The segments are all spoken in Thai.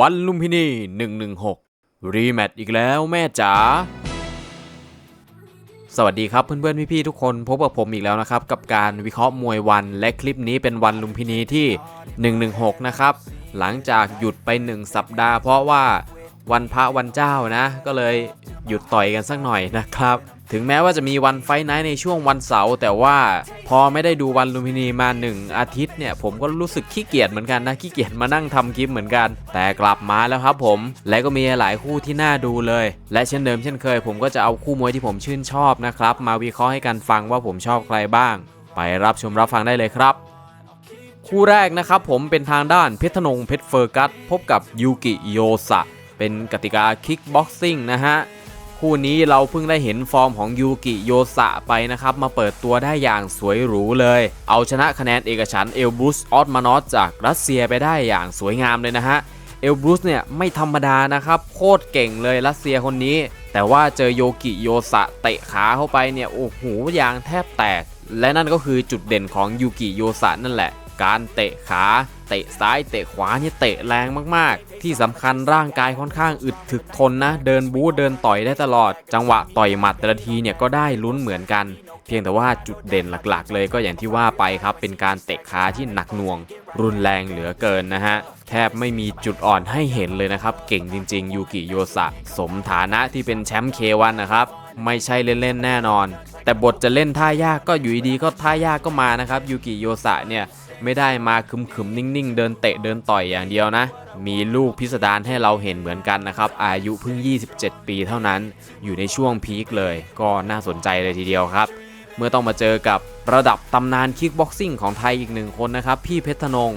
วันลุมพินี 116 รีแมตช์อีกแล้วแม่จ๋า สวัสดีครับเพื่อนๆ พี่ๆ ทุกคนพบกับผมอีกแล้วนะครับ กับการวิเคราะห์มวยวันและคลิปนี้เป็นวันลุมพินีที่ 116 นะครับ หลังจากหยุดไป 1 สัปดาห์เพราะว่าวันพระวันเจ้านะ ก็เลยหยุดต่อยกันสักหน่อยนะครับ ถึงแม้ว่าจะมีวันไฟไนท์ในช่วงวันเสาร์แต่ว่าพอไม่ได้ดูวันลุมพินีมา 1 อาทิตย์เนี่ย ผมก็รู้สึกขี้เกียจเหมือนกันนะ ขี้เกียจมานั่งทำคลิปเหมือนกัน แต่กลับมาแล้วครับผม และก็มีหลายคู่ที่น่าดูเลย และเช่นเดิมเช่นเคย ผมก็จะเอาคู่มวยที่ผมชื่นชอบนะครับ มาวิเคราะห์ให้กันฟังว่าผมชอบใครบ้าง ไปรับชมรับฟังได้เลยครับคู่แรกนะครับผมเป็นทางด้านเพชรธนงเพชรเฟอร์กัสพบกับยูกิโยสะ เป็นกติกาคิกบ็อกซิ่งนะฮะ คู่นี้เราเพิ่งได้เห็นฟอร์มของยูกิโยสะไปนะครับ มาเปิดตัวได้อย่างสวยหรูเลย เอาชนะคะแนนเอกฉันเอลบรูสออสมานอสจากรัสเซียไปได้อย่างสวยงามเลยนะฮะเอลบรูสเนี่ยไม่ธรรมดานะครับ โคตรเก่งเลยรัสเซียคนนี้ แต่ว่าเจอโยกิโยสะเตะขาเข้าไปเนี่ยโอ้โหยางแทบแตก และนั่นก็คือจุดเด่นของยูกิโยสะนั่นแหละ การเตะขา เตะซ้ายเตะขวาเนี่ยเตะแรงมากๆ ที่สำคัญร่างกายค่อนข้างอึดถึกทนนะ เดินบู๊เดินต่อยได้ตลอด จังหวะต่อยหมัดแต่ละทีเนี่ยก็ได้ลุ้นเหมือนกัน เพียงแต่ว่าจุดเด่นหลักๆ เลยก็อย่างที่ว่าไปครับ เป็นการเตะขาที่หนักหน่วง รุนแรงเหลือเกินนะฮะแทบไม่มีจุดอ่อนให้เห็นเลยนะครับ เก่งจริง ๆ ยูกิโยสะ สมฐานะที่เป็นแชมป์เควันนะครับ ไม่ใช่เล่นๆแน่นอน แต่บทจะเล่นท่ายากก็อยู่ดีๆก็ท่ายากก็มานะครับยูกิโยสะเนี่ย ไม่ได้มาคึมๆนิ่งๆ เดินเตะเดินต่อยอย่างเดียวนะ มีลูกพิสดารให้เราเห็นเหมือนกันนะครับ อายุเพิ่ง 27 ปีเท่านั้น อยู่ในช่วงพีคเลย ก็น่าสนใจเลยทีเดียวครับ เมื่อต้องมาเจอกับระดับตำนานคิกบ็อกซิ่งของไทยอีกหนึ่งคนนะครับ พี่เพชรธนง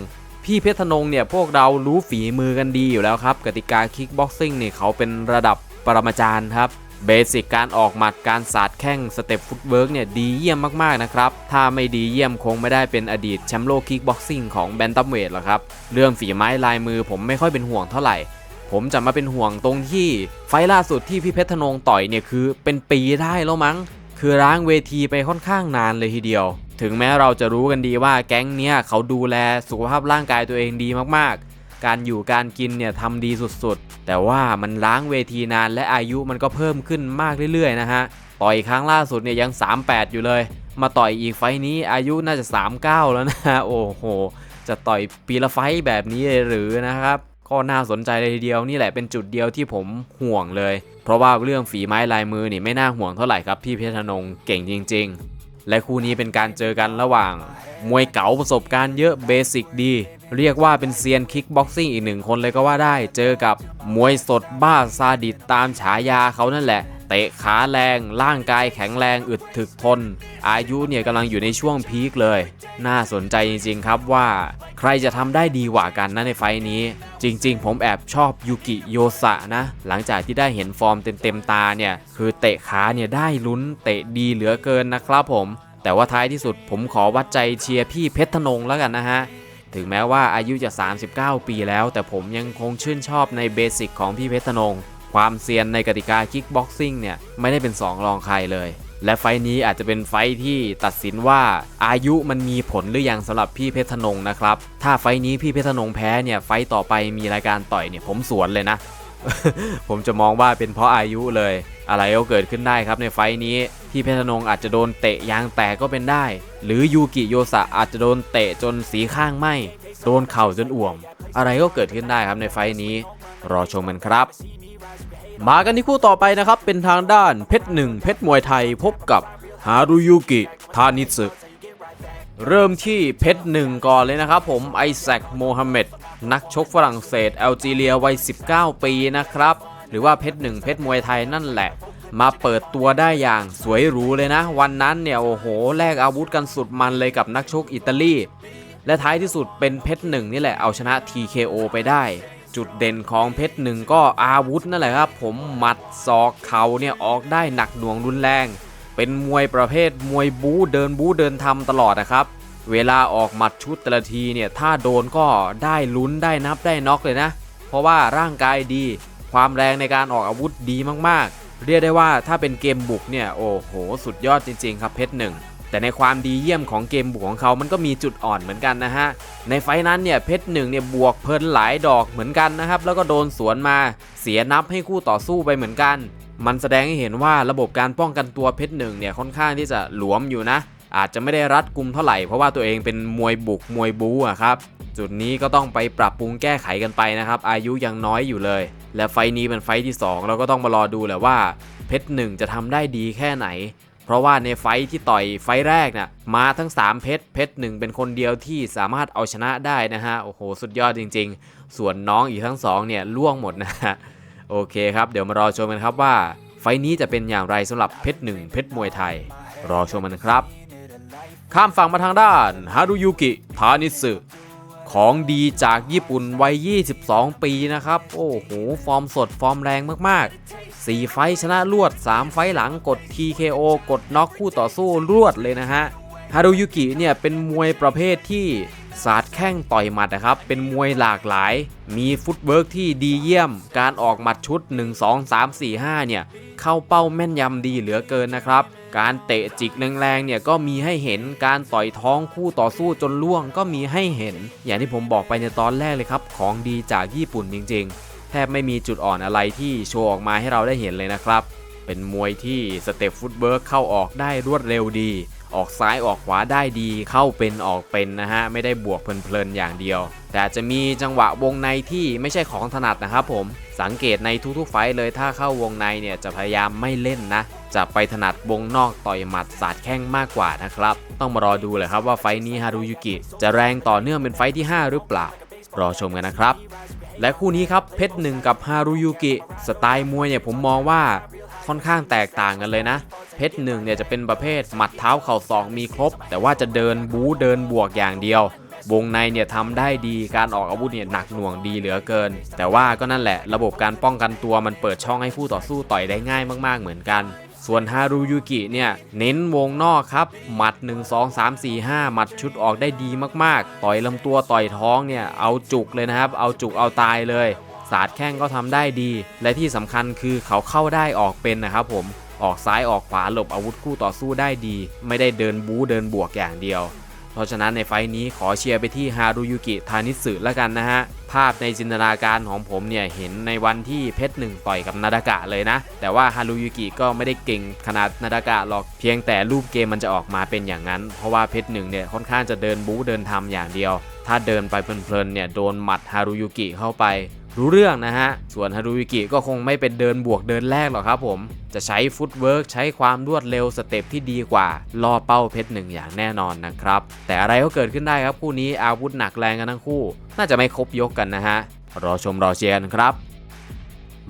พี่เพชรธนงเนี่ยพวกเรารู้ฝีมือกันดีอยู่แล้วครับ กติกาคิกบ็อกซิ่งเนี่ยเขาเป็นระดับปรมาจารย์ครับ เบสิกการออกหมัดการสาดแข้งสเต็ปฟุตเวิร์กเนี่ยดีเยี่ยมมากๆนะครับ ถ้าไม่ดีเยี่ยมคงไม่ได้เป็นอดีตแชมป์โลกคิกบ็อกซิ่งของแบนตัมเวทหรอกครับ เรื่องฝีไม้ลายมือผมไม่ค่อยเป็นห่วงเท่าไหร่ ผมจะมาเป็นห่วงตรงที่ไฟล่าสุดที่พี่เพชรธนงต่อยเนี่ยคือเป็นปีได้แล้วมั้ง คือร้างเวทีไปค่อนข้างนานเลยทีเดียว ถึงแม้เราจะรู้กันดีว่าแก๊งเนี้ยเขาดูแลสุขภาพร่างกายตัวเองดีมากๆ การอยู่การกินเนี่ยทำดีสุดๆ แต่ว่ามันล้างเวทีนานและอายุมันก็เพิ่มขึ้นมากเรื่อยๆนะฮะ ต่อยครั้งล่าสุดเนี่ยยัง 38 อยู่เลย มาต่อยอีกไฟนี้อายุน่าจะ 39 แล้วนะะโอ้โห จะต่อยปีละไฟแบบนี้เลยหรือนะครับ ก็น่าสนใจเลยทีเดียวนี่แหละเป็นจุดเดียวที่ผมห่วงเลย เพราะว่าเรื่องฝีไม้ลายมือนี่ไม่น่าห่วงเท่าไหร่ครับพี่เพชรนงเก่งจริง ๆ และคู่นี้เป็นการเจอกันระหว่าง มวยเก๋าประสบการณ์เยอะเบสิกดี เรียกว่าเป็นเซียนคิกบ็อกซิ่งอีกหนึ่งคนเลยก็ว่าได้ เจอกับมวยสดบ้าซาดิสตามฉายาเขานั่นแหละ เตะขาแรง ร่างกายแข็งแรงอึดถึกทน อายุเนี่ยกำลังอยู่ในช่วงพีคเลย น่าสนใจจริงๆครับว่า ใครจะทำได้ดีกว่ากันนะในไฟนี้ จริงๆ ผมแอบชอบยูกิโยสะนะ หลังจากที่ได้เห็นฟอร์มเต็มๆตาเนี่ย คือเตะขาเนี่ยได้ลุ้นเตะดีเหลือเกินนะครับผม แต่ว่าท้ายที่สุดผมขอวัดใจเชียร์พี่เพชรธนงแล้วกันนะฮะถึงแม้ว่าอายุจะ 39 ปีแล้ว แต่ผมยังคงชื่นชอบในเบสิกของพี่เพชรธนง ความเซียนในกติกาคิกบ็อกซิ่งเนี่ยไม่ได้เป็น 2 รองใครเลย และไฟนี้อาจจะเป็นไฟที่ตัดสินว่าอายุมันมีผลหรือยังสำหรับพี่เพชรธนงนะครับ ถ้าไฟนี้พี่เพชรธนงแพ้เนี่ยไฟต่อไปมีรายการต่อยเนี่ยผมสวนเลยนะ ผมจะมองว่าเป็นเพราะอายุเลย อะไรก็เกิดขึ้นได้ครับในไฟนี้พี่เพชรนงอาจจะโดนเตะยางแตกก็เป็นได้ หรือยูกิโยสะอาจจะโดนเตะจนสีข้างไหมโดนเข่าจนอ่วม อะไรก็เกิดขึ้นได้ครับในไฟนี้ รอชมกันครับ มากันที่คู่ต่อไปนะครับ เป็นทางด้านเพชรหนึ่งเพชรมวยไทยพบกับฮารุยุกิทานิสึเริ่มที่เพชรหนึ่งก่อนเลยนะครับผมไอแซคโมฮัมเหม็ดนักชกฝรั่งเศสแอลจีเรียวัย 19 ปีนะครับ หรือว่าเพชรหนึ่งเพชรมวยไทยนั่นแหละ มาเปิดตัวได้อย่างสวยหรูเลยนะ วันนั้นเนี่ย โอ้โห แลกอาวุธกันสุดมันเลยกับนักชกอิตาลี และท้ายที่สุดเป็นเพชรหนึ่งนี่แหละเอาชนะ TKO ไปได้ จุดเด่นของเพชรหนึ่งก็อาวุธนั่นแหละครับ ผมหมัดศอกเข่าเนี่ยออกได้หนักหน่วงรุนแรง เป็นมวยประเภทมวยบู๊เดินบู๊เดินทำตลอดนะครับ เวลาออกหมัดชุดแต่ละทีเนี่ยถ้าโดนก็ได้ลุ้นได้นับได้น็อกเลยนะ เพราะว่าร่างกายดี ความแรงในการออกอาวุธดีมากๆ เรียกได้ว่าถ้าเป็นเกมบุกเนี่ยโอ้โหสุดยอดจริง ๆ ครับเพชรหนึ่ง แต่ในความดีเยี่ยมของเกมบุกของเขามันก็มีจุดอ่อนเหมือนกันนะฮะ ในไฟนั้นเนี่ยเพชรหนึ่งเนี่ยบวกเพลินหลายดอกเหมือนกันนะครับ แล้วก็โดนสวนมาเสียนับให้คู่ต่อสู้ไปเหมือนกัน มันแสดงให้เห็นว่าระบบการป้องกันตัวเพชรหนึ่งเนี่ยค่อนข้างที่จะหลวมอยู่นะ อาจจะไม่ได้รัดกุมเท่าไหร่เพราะว่าตัวเองเป็นมวยบุกมวยบู๊อะครับจุดนี้ก็ต้องไปปรับปรุงแก้ไขกันไปนะครับ อายุยังน้อยอยู่เลย และไฟนี้เป็นไฟที่ 2 เราก็ต้องมารอดูแหละว่าเพชรหนึ่งจะทำได้ดีแค่ไหน เพราะว่าในไฟที่ต่อยไฟแรกน่ะมาทั้ง 3 เพชรเพชรหนึ่งเป็นคนเดียวที่สามารถเอาชนะได้นะฮะโอ้โหสุดยอดจริง ๆ ส่วนน้องอีกทั้งสองเนี่ยล่วงหมดนะฮะโอเคครับ เดี๋ยวมารอชมกันครับว่า ไฟนี้จะเป็นอย่างไรสำหรับเพชรหนึ่งเพชรมวยไทย รอชมกันครับ ข้ามฝั่งมาทางด้านฮารุยุกิทานิสึ ของดีจากญี่ปุ่นวัย 22 ปีนะครับ โอ้โห ฟอร์มสดฟอร์มแรงมากๆ 4 ไฟชนะรวด 3 ไฟหลังกด TKO กดน็อกคู่ต่อสู้รวดเลยนะฮะ ฮารุยุกิเนี่ยเป็นมวยประเภทที่สาดแข้งต่อยหมัดนะครับ เป็นมวยหลากหลาย มีฟุตเวิร์กที่ดีเยี่ยม การออกหมัดชุด 1 2 3 4 5 เนี่ย เข้าเป้าแม่นยำดีเหลือเกินนะครับ การเตะจิกแรงๆเนี่ยก็มีให้เห็นการต่อยท้องคู่ต่อสู้จนล่วงก็มีให้เห็น อย่างที่ผมบอกไปในตอนแรกเลยครับ ของดีจากญี่ปุ่นจริงๆ แทบไม่มีจุดอ่อนอะไรที่โชว์ออกมาให้เราได้เห็นเลยนะครับ เป็นมวยที่สเต็ปฟุตเบิร์กเข้าออกได้รวดเร็วดี ออกซ้ายออกขวาได้ดีเข้าเป็นออกเป็นนะฮะไม่ได้บวกเพลินๆอย่างเดียว แต่จะมีจังหวะวงในที่ไม่ใช่ของถนัดนะครับผมสังเกตในทุกๆไฟเลยถ้าเข้าวงในเนี่ยจะพยายามไม่เล่นนะ จะไปถนัดวงนอกต่อยหมัดสาดแข้งมากกว่านะครับ ต้องมารอดูเลยครับว่าไฟนี้ฮารุยุกิ จะแรงต่อเนื่องเป็นไฟท์ที่ 5 หรือเปล่า รอชมกันนะครับ และคู่นี้ครับเพชรหนึ่งกับฮารุยุกิ สไตล์มวยเนี่ยผมมองว่าค่อนข้างแตกต่างกันเลยนะ เพชรหนึ่งเนี่ยจะเป็นประเภทหมัดเท้าเข่าศอกมีครบ แต่ว่าจะเดินบู๊เดินบวกอย่างเดียว วงในเนี่ยทำได้ดีการออกอาวุธเนี่ยหนักหน่วงดีเหลือเกิน แต่ว่าก็นั่นแหละระบบการป้องกันตัวมันเปิดช่องให้ผู้ต่อสู้ต่อยได้ง่ายมากๆเหมือนกันส่วนฮารุยุกิเนี่ยเน้นวงนอกครับหมัด 1 2 3 4 5 หมัดชุดออกได้ดีมากๆ ต่อยลำตัวต่อยท้องเนี่ยเอาจุกเลยนะครับ เอาจุกเอาตายเลย ศาสาดแข้งก็ทำได้ดี และที่สำคัญคือเขาเข้าได้ออกเป็นนะครับผม ออกซ้ายออกขวาหลบอาวุธคู่ต่อสู้ได้ดี ไม่ได้เดินบู๊เดินบวกอย่างเดียว เพราะฉะนั้นในไฟท์นี้ขอเชียร์ไปที่ฮารุยุกิทานิสึแล้วกันนะฮะ ภาพในจินตนาการของผมเนี่ยเห็นในวันที่เพชรหนึ่งต่อยกับนาดากะเลยนะ แต่ว่าฮารุยุกิก็ไม่ได้เก่งขนาดนาดากะหรอก เพียงแต่รูปเกมมันจะออกมาเป็นอย่างนั้น เพราะว่าเพชรหนึ่งเนี่ยค่อนข้างจะเดินบู๊เดินทำอย่างเดียว ถ้าเดินไปเพลินๆเนี่ยโดนหมัดฮารุยุกิเข้าไป รู้เรื่องนะฮะ ส่วนฮารุยุกิก็คงไม่เป็นเดินบวกเดินแรกหรอกครับผม จะใช้ฟุตเวิร์กใช้ความรวดเร็วสเต็ปที่ดีกว่าล่อเป้าเพชรหนึ่งอย่างแน่นอนนะครับ แต่อะไรก็เกิดขึ้นได้ครับคู่นี้อาวุธหนักแรงกันทั้งคู่ น่าจะไม่ครบยกกันนะฮะ รอชมรอเชียร์กันครับ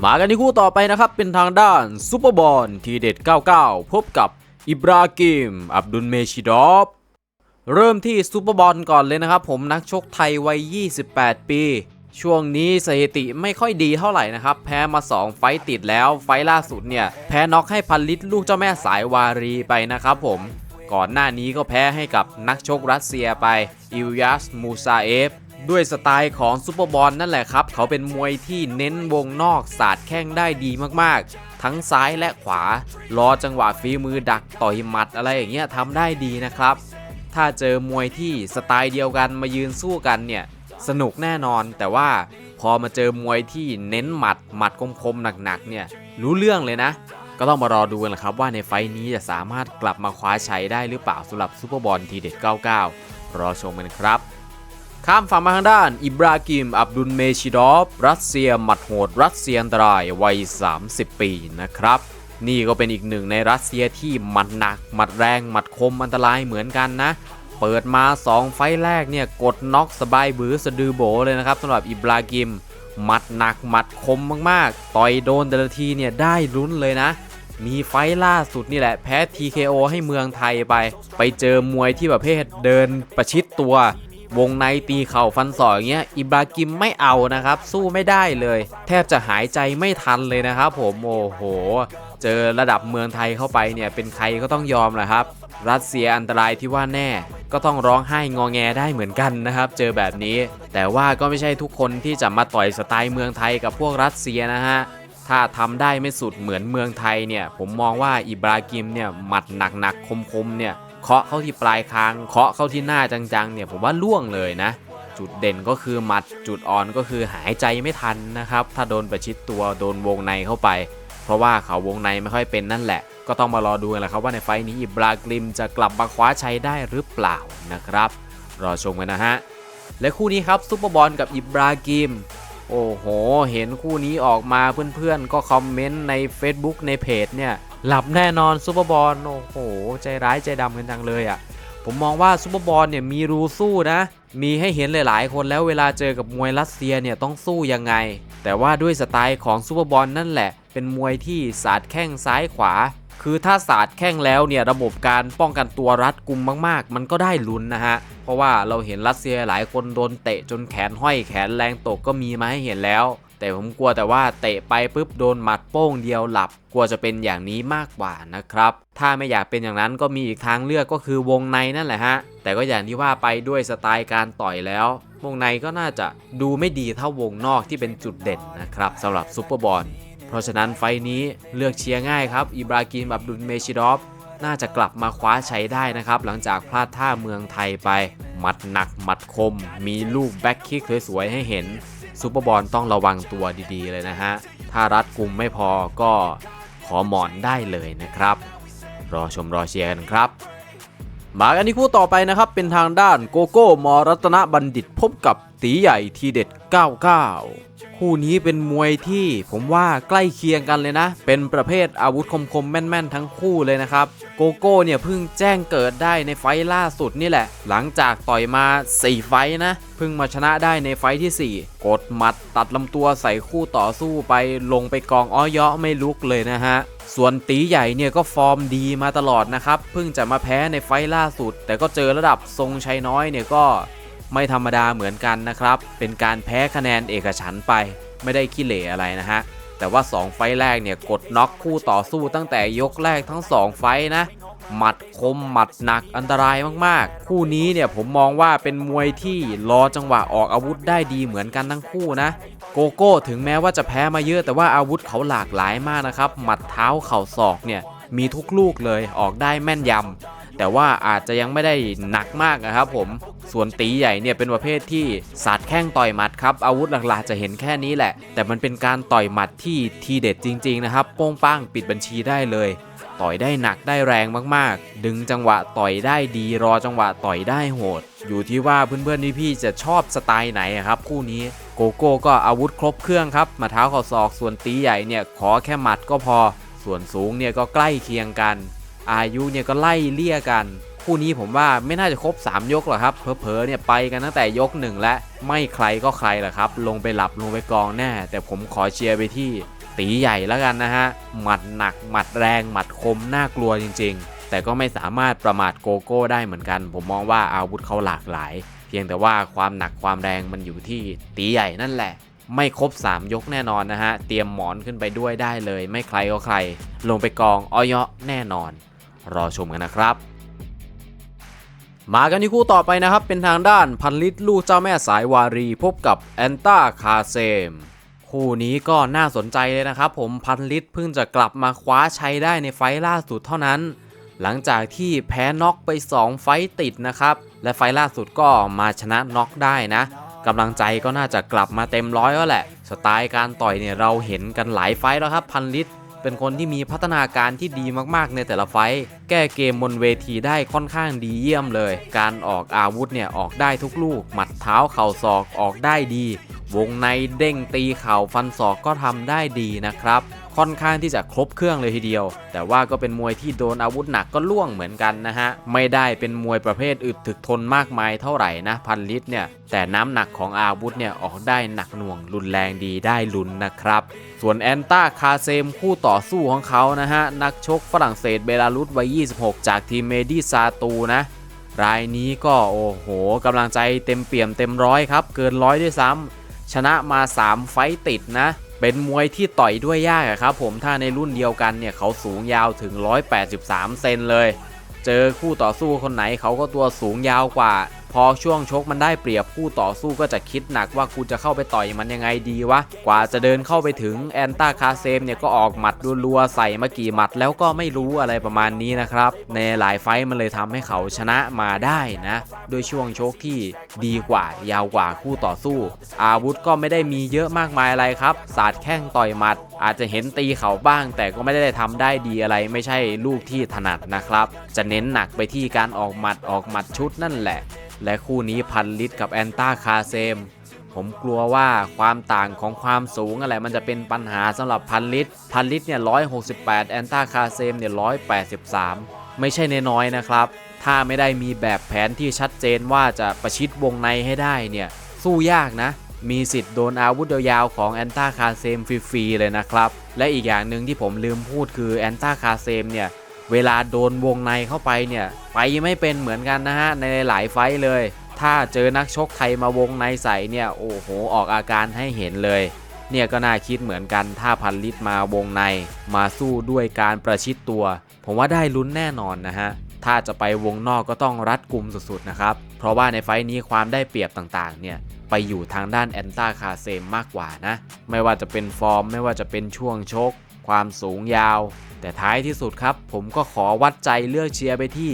มากันที่คู่ต่อไปนะครับ เป็นทางด้านซูเปอร์บอลทีเด็ด 99 พบกับอิบรากิม อับดุลเมชิดอฟ เริ่มที่ซูเปอร์บอลก่อนเลยนะครับผมนักชกไทยวัย 28 ปี ช่วงนี้สถิติไม่ค่อยดีเท่าไหร่นะครับ แพ้มา 2 ไฟต์ติดแล้วไฟล่าสุดเนี่ยแพ้น็อกให้พันลิตรลูกเจ้าแม่สายวารีไปนะครับผม ก่อนหน้านี้ก็แพ้ให้กับนักชกรัสเซียไปอิลยัสมูซาเอฟด้วยสไตล์ของซูเปอร์บอลนั่นแหละครับ เขาเป็นมวยที่เน้นวงนอกสาดแข้งได้ดีมากๆ ทั้งซ้ายและขวา รอจังหวะฝีมือดักต่อยหมัดอะไรอย่างเงี้ยทำได้ดีนะครับ ถ้าเจอมวยที่สไตล์เดียวกันมายืนสู้กันเนี่ย สนุกแน่นอน แต่ว่าพอมาเจอมวยที่เน้นหมัดหมัดคมๆหนักๆเนี่ยรู้เรื่องเลยนะ ก็ต้องมารอดูกันละครับว่าในไฟนี้จะสามารถกลับมาคว้าชัยได้หรือเปล่าสำหรับซูเปอร์บอลทีเด็ด 99 รอชมกันครับ ข้ามฝั่งมาทางด้าน อิบรากิม อับดุลเมชิดอฟ รัสเซียหมัดโหด รัสเซียอันตรายวัย 30 ปีนะครับนี่ก็เป็นอีกหนึ่งในรัสเซียที่หมัดหนัก หมัดแรง หมัดคมอันตรายเหมือนกันนะ เปิดมา 2 ไฟแรกเนี่ยกดน็อกสบายบือสะดือโบเลยนะครับสำหรับอิบรากิมหมัดหนักหมัดคมมากๆ ต่อยโดนแต่ละทีเนี่ยได้ลุ้นเลยนะ มีไฟล์ล่าสุดนี่แหละแพ้ TKO ให้เมืองไทยไป ไปเจอมวยที่ประเภทเดินประชิดตัว วงในตีเข่าฟันศอกอย่างเงี้ยอิบรากิมไม่เอานะครับ สู้ไม่ได้เลย แทบจะหายใจไม่ทันเลยนะครับผมโอ้โห เจอระดับเมืองไทยเข้าไปเนี่ยเป็นใครก็ต้องยอมแหละครับ รัสเซียอันตรายที่ว่าแน่ ก็ต้องร้องไห้งอแงได้เหมือนกันนะครับ เจอแบบนี้ แต่ว่าก็ไม่ใช่ทุกคนที่จะมาต่อยสไตล์เมืองไทยกับพวกรัสเซียนะฮะถ้าทำได้ไม่สุดเหมือนเมืองไทยเนี่ย ผมมองว่าอิบรากิมเนี่ยหมัดหนักๆคมๆเนี่ยเคาะเข้าที่ปลายคางเคาะเข้าที่หน้าจังๆเนี่ยผมว่าล่วงเลยนะ จุดเด่นก็คือหมัดจุดอ่อนก็คือหายใจไม่ทันนะครับ ถ้าโดนประชิดตัวโดนวงในเข้าไป เพราะว่าเขาวงในไม่ค่อยเป็นนั่นแหละ ก็ต้องมารอดูกันแหละครับว่าในไฟล์นี้อิบรากิมจะกลับมาคว้าชัยได้หรือเปล่านะครับ รอชมกันนะฮะ และคู่นี้ครับซุปเปอร์บอลกับอิบรากิมโอ้โห เห็นคู่นี้ออกมาเพื่อนๆ ก็คอมเมนต์ใน Facebook ในเพจเนี่ย หลับแน่นอนซุปเปอร์บอลโอ้โห ใจร้ายใจดำกันจังเลยอะ่ะ ผมมองว่าซุปเปอร์บอลเนี่ยมีรูสู้นะ มีให้เห็นหลายๆ คนแล้วเวลาเจอกับมวยรัสเซียเนี่ยต้องสู้ยังไง แต่ว่าด้วยสไตล์ของซุปเปอร์บอลนั่นแหละ เป็นมวยที่สาดแข้งซ้ายขวา คือถ้าสาดแข้งแล้วเนี่ยระบบการป้องกันตัวรัดกุมมากๆ มันก็ได้ลุ้นนะฮะ เพราะว่าเราเห็นรัสเซียหลายคนโดนเตะจนแขนห้อยแขนแรงตกก็มีมาให้เห็นแล้ว แต่ผมกลัวแต่ว่าเตะไปปุ๊บโดนหมัดโป้งเดียวหลับ กลัวจะเป็นอย่างนี้มากกว่านะครับ ถ้าไม่อยากเป็นอย่างนั้นก็มีอีกทางเลือกก็คือวงในนั่นแหละฮะ แต่ก็อย่างที่ว่าไปด้วยสไตล์การต่อยแล้ววงในก็น่าจะดูไม่ดีเท่าวงนอกที่เป็นจุดเด่นนะครับสำหรับซุปเปอร์บอล เพราะฉะนั้นไฟนี้เลือกเชียร์ง่ายครับอิบรากิมอับดุลเมชิดอฟน่าจะกลับมาคว้าใชัยได้นะครับ หลังจากพลาดท่าเมืองไทยไป หมัดหนักหมัดคม มีลูกแบ็คคิกสวยๆให้เห็นซูเปอร์บอลต้องระวังตัวดีๆเลยนะฮะ ถ้ารัดกุมไม่พอก็ขอหมอนได้เลยนะครับ รอชมรอเชียร์กันครับ มากันที่คู่ต่อไปนะครับ เป็นทางด้านโกโก้มอรัตนบัณฑิตพบกับตีใหญ่ทีเด็ด 99 คู่นี้เป็นมวยที่ผมว่าใกล้เคียงกันเลยนะ เป็นประเภทอาวุธคมๆ แม่นๆ ทั้งคู่เลยนะครับ โกโก้เนี่ยเพิ่งแจ้งเกิดได้ในไฟล่าสุดนี่แหละ หลังจากต่อยมา 4 ไฟนะ เพิ่งมาชนะได้ในไฟที่ 4 กดหมัดตัดลำตัวใส่คู่ต่อสู้ไปลงไปกองอ้อยะไม่ลุกเลยนะฮะส่วนตีใหญ่เนี่ยก็ฟอร์มดีมาตลอดนะครับ เพิ่งจะมาแพ้ในไฟล่าสุด แต่ก็เจอระดับทรงชัยน้อยเนี่ยก็ ไม่ธรรมดาเหมือนกันนะครับ เป็นการแพ้คะแนนเอกฉันไป ไม่ได้ขี้เหร่อะไรนะฮะ แต่ว่า 2 ไฟแรกเนี่ยกดน็อกคู่ต่อสู้ตั้งแต่ยกแรกทั้ง 2 ไฟนะ หมัดคมหมัดหนักอันตรายมากๆ คู่นี้เนี่ยผมมองว่าเป็นมวยที่รอจังหวะออกอาวุธได้ดีเหมือนกันทั้งคู่นะ โกโก้ถึงแม้ว่าจะแพ้มาเยอะแต่ว่าอาวุธเขาหลากหลายมากนะครับ หมัดเท้าเข่าศอกเนี่ยมีทุกลูกเลยออกได้แม่นยำ แต่ว่าอาจจะยังไม่ได้หนักมากนะครับผมส่วนตีใหญ่เนี่ยเป็นประเภทที่สาดแข้งต่อยหมัดครับอาวุธหลักๆจะเห็นแค่นี้แหละ แต่มันเป็นการต่อยหมัดที่ทีเด็ดจริง ๆ นะครับโป้งป้างปิดบัญชีได้เลย ต่อยได้หนักได้แรงมากๆ ดึงจังหวะต่อยได้ดีรอจังหวะต่อยได้โหด อยู่ที่ว่าเพื่อนๆพี่ๆจะชอบสไตล์ไหนครับคู่นี้โกโก้ก็อาวุธครบเครื่องครับมาเท้าเข่าศอกส่วนตีใหญ่เนี่ยขอแค่หมัดก็พอ ส่วนสูงเนี่ยก็ใกล้เคียงกัน อายุเนี่ยก็ไล่เลี่ยกัน คู่นี้ผมว่าไม่น่าจะครบ 3 ยกหรอกครับเพอๆเนี่ยไปกันตั้งแต่ยกหนึ่งและไม่ใครก็ใครแหละครับ ลงไปหลับลงไปกองแน่ แต่ผมขอเชียร์ไปที่ตีใหญ่แล้วกันนะฮะหมัดหนักหมัดแรงหมัดคมน่ากลัวจริง ๆ แต่ก็ไม่สามารถประมาทโกโก้ได้เหมือนกัน ผมมองว่าอาวุธเขาหลากหลาย เพียงแต่ว่าความหนักความแรงมันอยู่ที่ตีใหญ่นั่นแหละไม่ครบ 3 ยกแน่นอนนะฮะ เตรียมหมอนขึ้นไปด้วยได้เลย ไม่ใครก็ใคร ลงไปกองอ้อยะแน่นอน รอชมกันนะครับ มากันที่คู่ต่อไปนะครับ เป็นทางด้านพันลิตรลูกเจ้าแม่สายวารีพบกับแอนต้าคาเซมคู่นี้ก็น่าสนใจเลยนะครับ ผมพันลิตรเพิ่งจะกลับมาคว้าชัยได้ในไฟล์ล่าสุดเท่านั้น หลังจากที่แพ้น็อกไป 2 ไฟต์ติดนะครับ และไฟล์ล่าสุดก็มาชนะน็อกได้นะกำลังใจก็น่าจะกลับมาเต็มร้อยแล้วแหละ สไตล์การต่อยเนี่ยเราเห็นกันหลายไฟต์แล้วครับพันลิตร เป็นคนที่มีพัฒนาการที่ดีมากๆในแต่ละไฟต์แก้เกมบนเวทีได้ค่อนข้างดีเยี่ยมเลย การออกอาวุธเนี่ยออกได้ทุกลูก หมัดเท้าเข่าศอกออกได้ดีวงในเด้งตีเข่าฟันศอกก็ทำได้ดีนะครับ ค่อนข้างที่จะครบเครื่องเลยทีเดียว แต่ว่าก็เป็นมวยที่โดนอาวุธหนักก็ล่วงเหมือนกันนะฮะ ไม่ได้เป็นมวยประเภทอึดถึกทนมากมายเท่าไหร่นะพันลิตรเนี่ย แต่น้ำหนักของอาวุธเนี่ยออกได้หนักหน่วงรุนแรงดีได้ลุ้นนะครับ ส่วนแอนต้าคาเซมคู่ต่อสู้ของเขานะฮะนักชกฝรั่งเศสเบลารุสวัย 26 จากทีมเมดิซาตูนะรายนี้ก็โอ้โหกำลังใจเต็มเปี่ยมเต็มร้อยครับ เกินร้อยด้วยซ้ำ ชนะมา 3 ไฟต์ติดนะ เป็นมวยที่ต่อยด้วยยากครับผมถ้าในรุ่นเดียวกันเนี่ยเขาสูงยาวถึง 183 เซนเลย เจอคู่ต่อสู้คนไหนเขาก็ตัวสูงยาวกว่า พอช่วงชกมันได้เปรียบคู่ต่อสู้ก็จะคิดหนักว่ากูจะเข้าไปต่อยมันยังไงดีวะ กว่าจะเดินเข้าไปถึงแอนตาคาเซมเนี่ยก็ออกหมัดรัวๆใส่มากี่หมัดแล้วก็ไม่รู้อะไรประมาณนี้นะครับ ในหลายไฟมันเลยทำให้เขาชนะมาได้นะด้วยช่วงชกที่ดีกว่ายาวกว่าคู่ต่อสู้ อาวุธก็ไม่ได้มีเยอะมากมายอะไรครับสาดแข้งต่อยหมัด อาจจะเห็นตีเขาบ้าง แต่ก็ไม่ได้ทำได้ดีอะไรไม่ใช่ลูกที่ถนัดนะครับ จะเน้นหนักไปที่การออกหมัดออกหมัดชุดนั่นแหละ และคู่นี้พันลิตรกับแอนต้าคาเซม ผมกลัวว่าความต่างของความสูงอะไรมันจะเป็นปัญหาสำหรับพันลิตรพันลิตรเนี่ย168แปดแอนต้าคาเซมเนี่ย183ไม่ใช่น้อยๆนะครับ ถ้าไม่ได้มีแบบแผนที่ชัดเจนว่าจะประชิดวงในให้ได้เนี่ย สู้ยากนะ มีสิทธิ์โดนอาวุธยาวๆของแอนต้าคาเซมฟรีๆเลยนะครับ และอีกอย่างหนึ่งที่ผมลืมพูดคือแอนต้าคาเซมเนี่ย เวลาโดนวงในเข้าไปเนี่ยไปไม่เป็นเหมือนกันนะฮะในหลายไฟเลย ถ้าเจอนักชกไทยมาวงในใส่เนี่ยโอ้โหออกอาการให้เห็นเลย เนี่ยก็น่าคิดเหมือนกันถ้าพันลิตรมาวงใน มาสู้ด้วยการประชิดตัว ผมว่าได้ลุ้นแน่นอนนะฮะถ้าจะไปวงนอกก็ต้องรัดกุมสุดๆนะครับ เพราะว่าในไฟนี้ความได้เปรียบต่างๆ เนี่ย ไปอยู่ทางด้านแอนตาคาเซมมากกว่านะ ไม่ว่าจะเป็นฟอร์ม ไม่ว่าจะเป็นช่วงชก ความสูงยาว แต่ท้ายที่สุดครับ ผมก็ขอวัดใจเลือกเชียร์ไปที่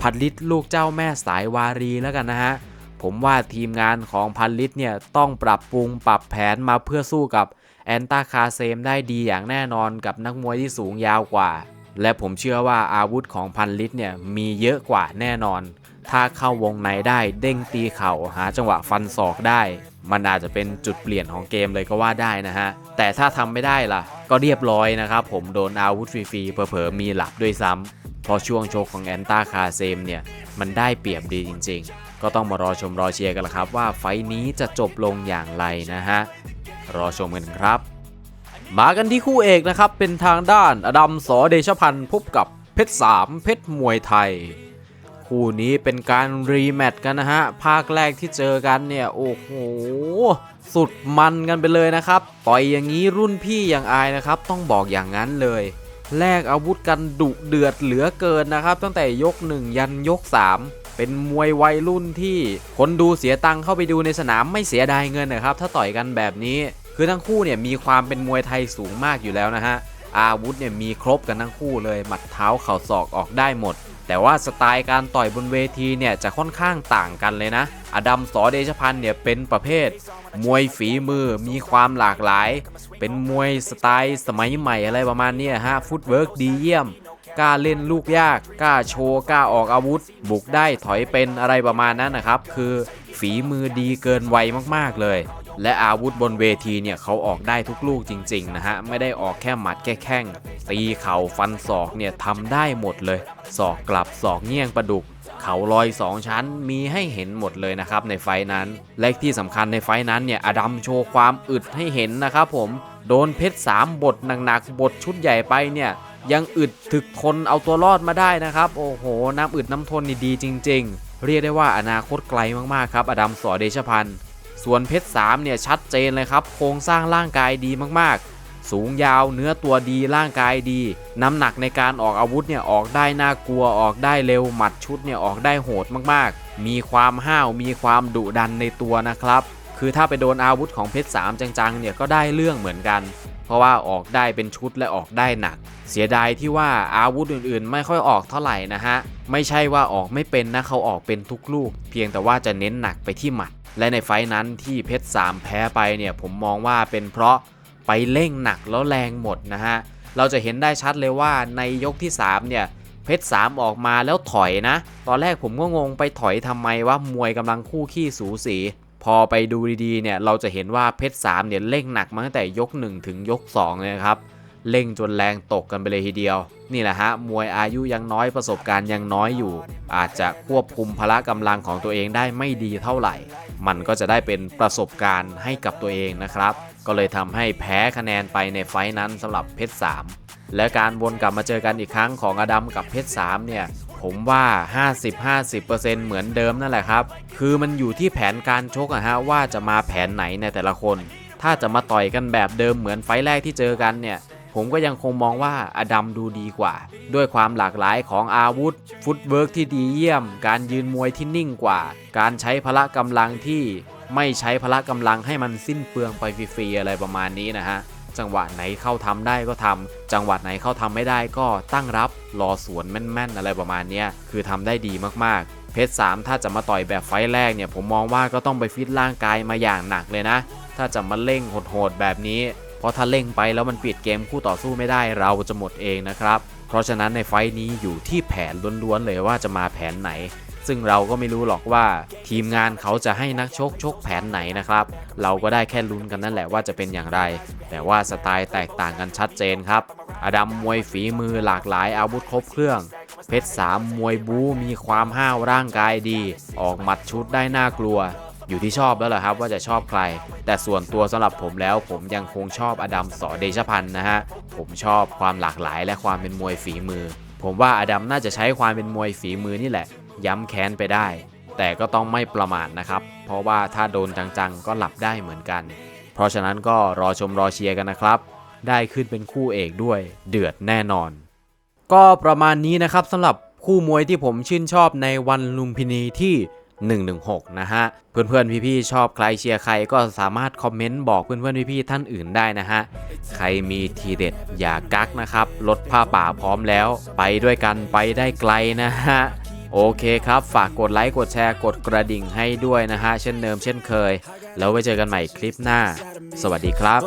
พันลิตรลูกเจ้าแม่สายวารีแล้วกันนะฮะ ผมว่าทีมงานของพันลิตรเนี่ยต้องปรับปรุงปรับแผนมาเพื่อสู้กับแอนตาคาเซมได้ดีอย่างแน่นอนกับนักมวยที่สูงยาวกว่า และผมเชื่อว่าอาวุธของพันลิตรเนี่ยมีเยอะกว่าแน่นอน ถ้าเข้าวงในได้เด้งตีเข่าหาจังหวะฟันศอกได้ มันอาจจะเป็นจุดเปลี่ยนของเกมเลยก็ว่าได้นะฮะ แต่ถ้าทำไม่ได้ล่ะ ก็เรียบร้อยนะครับผมโดนอาวุธฟรีๆเผลอๆมีหลับด้วยซ้ำเพราะช่วงโชคของแอนตาคาเซมเนี่ย มันได้เปรียบดีจริง ๆ ก็ต้องมารอชมรอเชียร์กันละครับว่าไฟท์นี้จะจบลงอย่างไรนะฮะรอชมกันครับ มากันที่คู่เอกนะครับเป็นทางด้านอดัมสอเดชพันธ์พบกับเพชรสามเพชรมวยไทย คู่นี้เป็นการรีแมตช์กันนะฮะ ภาคแรกที่เจอกันเนี่ย โอ้โห สุดมันกันไปเลยนะครับ ต่อยอย่างนี้รุ่นพี่อย่างอายนะครับ ต้องบอกอย่างนั้นเลยแลกอาวุธกันดุเดือดเหลือเกินนะครับ ตั้งแต่ยก 1 ยันยก 3 เป็นมวยวัยรุ่นที่คนดูเสียตังค์เข้าไปดูในสนามไม่เสียดายเงินนะครับ ถ้าต่อยกันแบบนี้ คือทั้งคู่เนี่ยมีความเป็นมวยไทยสูงมากอยู่แล้วนะฮะอาวุธเนี่ยมีครบกันทั้งคู่เลยหมัดเท้าเข่าศอกออกได้หมด แต่ว่าสไตล์การต่อยบนเวทีเนี่ยจะค่อนข้างต่างกันเลยนะ อดัมสอเดชพันธ์เนี่ยเป็นประเภท มวยฝีมือมีความหลากหลาย เป็นมวยสไตล์สมัยใหม่อะไรประมาณนี้ฮะฟุตเวิร์กดีเยี่ยมกล้าเล่นลูกยากกล้าโชว์กล้าออกอาวุธ บุกได้ถอยเป็นอะไรประมาณนั้นนะครับ คือฝีมือดีเกินวัยมากๆเลย และอาวุธบนเวทีเนี่ยเขาออกได้ทุกลูกจริงๆนะฮะไม่ได้ออกแค่หมัดแค่แข้งตีเข่าฟันศอกเนี่ยทำได้หมดเลยศอกกลับศอกเงี้ยงประดุกเขาลอย2ชั้นมีให้เห็นหมดเลยนะครับในไฟนั้น และที่สำคัญในไฟนั้นเนี่ยอดัมโชว์ความอึดให้เห็นนะครับผมโดนเพชร 3 บทหนักๆบทชุดใหญ่ไปเนี่ยยังอึดถึกทนเอาตัวรอดมาได้นะครับ โอ้โห น้ำอึดน้ำทนนี่ดีจริง ๆ เรียกได้ว่าอนาคตไกลมากๆครับ อดัมสอเดชพันธ์ ส่วนเพชร3เนี่ยชัดเจนเลยครับ โครงสร้างร่างกายดีมากๆ สูงยาวเนื้อตัวดีร่างกายดี น้ำหนักในการออกอาวุธเนี่ยออกได้น่ากลัวออกได้เร็วหมัดชุดเนี่ยออกได้โหดมากๆ มีความห้าวมีความดุดันในตัวนะครับ คือถ้าไปโดนอาวุธของเพชร3จังๆเนี่ยก็ได้เรื่องเหมือนกัน เพราะว่าออกได้เป็นชุดและออกได้หนัก เสียดายที่ว่าอาวุธอื่นๆ ไม่ค่อยออกเท่าไหร่นะฮะ ไม่ใช่ว่าออกไม่เป็นนะเขาออกเป็นทุกลูก เพียงแต่ว่าจะเน้นหนักไปที่หมัด และในไฟท์นั้นที่เพชร 3 แพ้ไปเนี่ยผมมองว่าเป็นเพราะไปเร่งหนักแล้วแรงหมดนะฮะ เราจะเห็นได้ชัดเลยว่าในยกที่ 3 เนี่ยเพชร 3 ออกมาแล้วถอยนะ ตอนแรกผมก็งงไปถอยทำไมว่ามวยกำลังคู่ขี้สูสี พอไปดูดีๆเนี่ยเราจะเห็นว่าเพชร3เนี่ยเร่งหนักมาตั้งแต่ยก 1 ถึงยก2เลยนะครับเร่งจนแรงตกกันไปเลยทีเดียว นี่แหละฮะมวยอายุยังน้อยประสบการณ์ยังน้อยอยู่ อาจจะควบคุมพละกำลังของตัวเองได้ไม่ดีเท่าไหร่ มันก็จะได้เป็นประสบการณ์ให้กับตัวเองนะครับ ก็เลยทำให้แพ้คะแนนไปในไฟท์นั้นสำหรับเพชร3และการวนกลับมาเจอกันอีกครั้งของอดัมกับเพชร3เนี่ยผมว่า 50-50%เหมือนเดิมนั่นแหละครับ คือมันอยู่ที่แผนการชกอะฮะว่าจะมาแผนไหนในแต่ละคน ถ้าจะมาต่อยกันแบบเดิมเหมือนไฟแรกที่เจอกันเนี่ยผผมก็ยังคงมองว่าอดัมดูดีกว่า ด้วยความหลากหลายของอาวุธ ฟุตเวิร์กที่ดีเยี่ยม การยืนมวยที่นิ่งกว่า การใช้พละกำลังที่ไม่ใช้พละกำลังให้มันสิ้นเปลืองไปฟรีๆอะไรประมาณนี้นะฮะ จังหวะไหนเข้าทำได้ก็ทำจังหวะไหนเข้าทำไม่ได้ก็ตั้งรับรอสวนแม่นๆ อะไรประมาณนี้คือทำได้ดีมากๆ เพชร3ถ้าจะมาต่อยแบบไฟแรกเนี่ยผมมองว่าก็ต้องไปฟิตร่างกายมาอย่างหนักเลยนะ ถ้าจะมาเร่งโหดๆแบบนี้ เพราะถ้าเร่งไปแล้วมันปิดเกมคู่ต่อสู้ไม่ได้เราจะหมดเองนะครับ เพราะฉะนั้นในไฟนี้อยู่ที่แผนล้วนๆเลยว่าจะมาแผนไหน ซึ่งเราก็ไม่รู้หรอกว่าทีมงานเขาจะให้นักชกชกแผนไหนนะครับ เราก็ได้แค่ลุ้นกันนั่นแหละว่าจะเป็นอย่างไร แต่ว่าสไตล์แตกต่างกันชัดเจนครับ อดัมมวยฝีมือหลากหลายอาวุธครบเครื่อง เพชรสามมวยบูมีความห้าวร่างกายดี ออกหมัดชุดได้น่ากลัวอยู่ที่ชอบแล้วล่ะครับว่าจะชอบใคร แต่ส่วนตัวสำหรับผมแล้วผมยังคงชอบอดัมสอเดชพันธ์นะฮะ ผมชอบความหลากหลายและความเป็นมวยฝีมือ ผมว่าอดัมน่าจะใช้ความเป็นมวยฝีมือนี่แหละ ย้ำแค้นไปได้ แต่ก็ต้องไม่ประมาทนะครับ เพราะว่าถ้าโดนจังๆ ก็หลับได้เหมือนกัน เพราะฉะนั้นก็รอชมรอเชียร์กันนะครับ ได้ขึ้นเป็นคู่เอกด้วยเดือดแน่นอน ก็ประมาณนี้นะครับสำหรับคู่มวยที่ผมชื่นชอบในวันลุมพินีที่116 นะฮะ เพื่อนๆ พี่ๆ ชอบใครเชียร์ใครก็สามารถคอมเมนต์บอกเพื่อนๆ พี่ๆ ท่านอื่นได้นะฮะ ใครมีทีเด็ดอย่ากักนะครับรถผ้าป่าพร้อมแล้ว ไปด้วยกันไปได้ไกลนะฮะ โอเคครับ ฝากกดไลค์ กดแชร์ กดกระดิ่งให้ด้วยนะฮะ เช่นเดิมเช่นเคย แล้วไว้เจอกันใหม่คลิปหน้า สวัสดีครับ